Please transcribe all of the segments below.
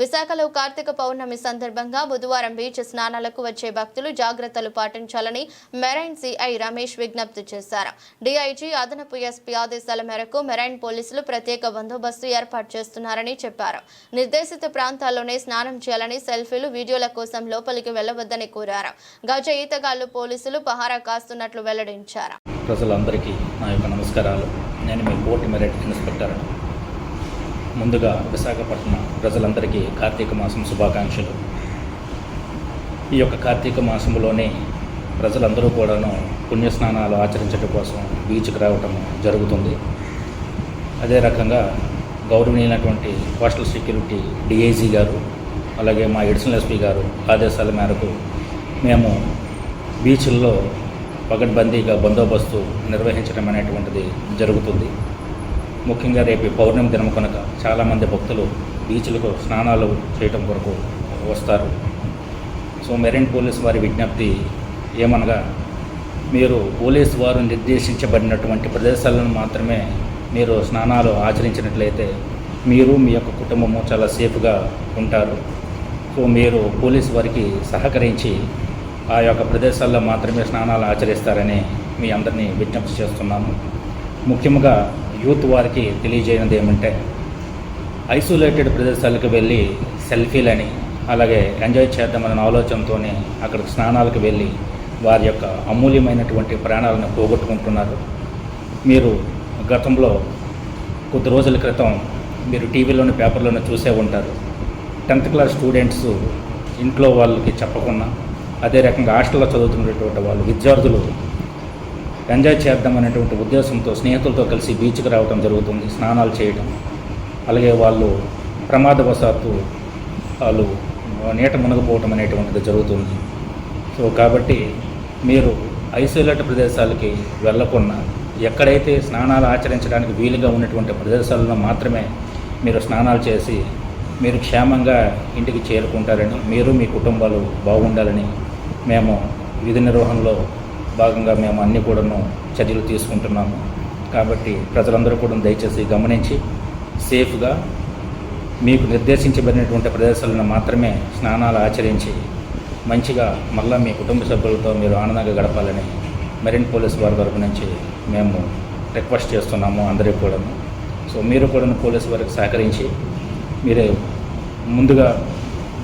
విశాఖలో కార్తీక పౌర్ణమి సందర్భంగా బుధవారం బీచ్ స్నానాలకు వచ్చే భక్తులు జాగ్రత్తలు పాటించాలని మెరైన్ సిఐ రమేష్ విజ్ఞప్తి చేశారు. డిఐజీ అదనపు ఎస్పీ ఆదేశాల మేరకు మెరైన్ పోలీసులు ప్రత్యేక బందోబస్తు ఏర్పాటు చేస్తున్నారని చెప్పారు. నిర్దేశిత ప్రాంతాల్లోనే స్నానం చేయాలని సెల్ఫీలు వీడియోల కోసం లోపలికి వెళ్ళవద్దని కోరారు. గజ ఈతగాళ్ళు పోలీసులు పహారా కాస్తున్నట్లు వెల్లడించారు. ప్రజలందరికీ నా యొక్క నమస్కారాలు. నేను మీ కోర్టు మెరిట్ ఇన్స్పెక్టర్ ముందుగా విశాఖపట్నం ప్రజలందరికీ కార్తీక మాసం శుభాకాంక్షలు. ఈ యొక్క కార్తీక మాసంలోనే ప్రజలందరూ కూడాను పుణ్యస్నానాలు ఆచరించడం కోసం బీచ్కి రావటం జరుగుతుంది. అదే రకంగా గౌరవనీయులైనటువంటి కోస్టల్ సెక్యూరిటీ డిఐజీ గారు అలాగే మా ఎడిషనల్ ఎస్పీ గారు ఆదేశాల మేరకు మేము బీచ్ల్లో పగడ్బందీగా బందోబస్తు నిర్వహించడం అనేటువంటిది జరుగుతుంది. ముఖ్యంగా రేపు పౌర్ణమి దినం కనుక చాలామంది భక్తులు బీచ్లకు స్నానాలు చేయటం కొరకు వస్తారు. సో మెరైన్ పోలీస్ వారి విజ్ఞప్తి ఏమనగా మీరు పోలీసు వారు నిర్దేశించబడినటువంటి ప్రదేశాలను మాత్రమే మీరు స్నానాలు ఆచరించినట్లయితే మీరు మీ యొక్క కుటుంబము చాలా సేఫ్గా ఉంటారు. సో మీరు పోలీసు వారికి సహకరించి ఆ యొక్క ప్రదేశాల్లో మాత్రమే స్నానాలు ఆచరిస్తారని మీ అందరినీ విజ్ఞప్తి చేస్తున్నాము. ముఖ్యంగా యూత్ వారికి తెలియజేయనిది ఏమంటే ఐసోలేటెడ్ ప్రదేశాలకు వెళ్ళి సెల్ఫీలని అలాగే ఎంజాయ్ చేద్దామన్న ఆలోచనతోనే అక్కడికి స్నానాలకు వెళ్ళి వారి యొక్క అమూల్యమైనటువంటి ప్రాణాలను పోగొట్టుకుంటున్నారు. మీరు గతంలో కొద్ది రోజుల క్రితం మీరు టీవీలోని పేపర్లోనే చూసే ఉంటారు. టెన్త్ క్లాస్ స్టూడెంట్స్ ఇంట్లో వాళ్ళకి చెప్పకుండా అదే రకంగా హాస్టల్లో చదువుతున్నటువంటి వాళ్ళు విద్యార్థులు ఎంజాయ్ చేద్దాం అనేటువంటి ఉద్దేశంతో స్నేహితులతో కలిసి బీచ్కి రావడం జరుగుతుంది స్నానాలు చేయడం అలాగే వాళ్ళు ప్రమాదవశాత్తు వాళ్ళు నీట మునగపోవటం అనేటువంటిది జరుగుతుంది. సో కాబట్టి మీరు ఐసోలేట్ ప్రదేశాలకి వెళ్ళకుండా ఎక్కడైతే స్నానాలు ఆచరించడానికి వీలుగా ఉన్నటువంటి ప్రదేశాలలో మాత్రమే మీరు స్నానాలు చేసి మీరు క్షేమంగా ఇంటికి చేరుకుంటారని మీరు మీ కుటుంబాలు బాగుండాలని మేము విధి నిర్వహణలో భాగంగా మేము అన్ని కూడాను చర్యలు తీసుకుంటున్నాము. కాబట్టి ప్రజలందరూ కూడా దయచేసి గమనించి సేఫ్గా మీకు నిర్దేశించబడినటువంటి ప్రదేశాలను మాత్రమే స్నానాలు ఆచరించి మంచిగా మళ్ళీ మీ కుటుంబ సభ్యులతో మీరు ఆనందంగా గడపాలని మెరైన్ పోలీస్ వారి తరపు నుంచి మేము రిక్వెస్ట్ చేస్తున్నాము అందరికీ కూడాను. సో మీరు కూడా పోలీస్ వారికి సహకరించి మీరే ముందుగా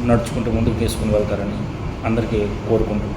నడుచుకుంటూ ముందుకు తీసుకుని వెళ్తారని అందరికీ కోరుకుంటున్నాను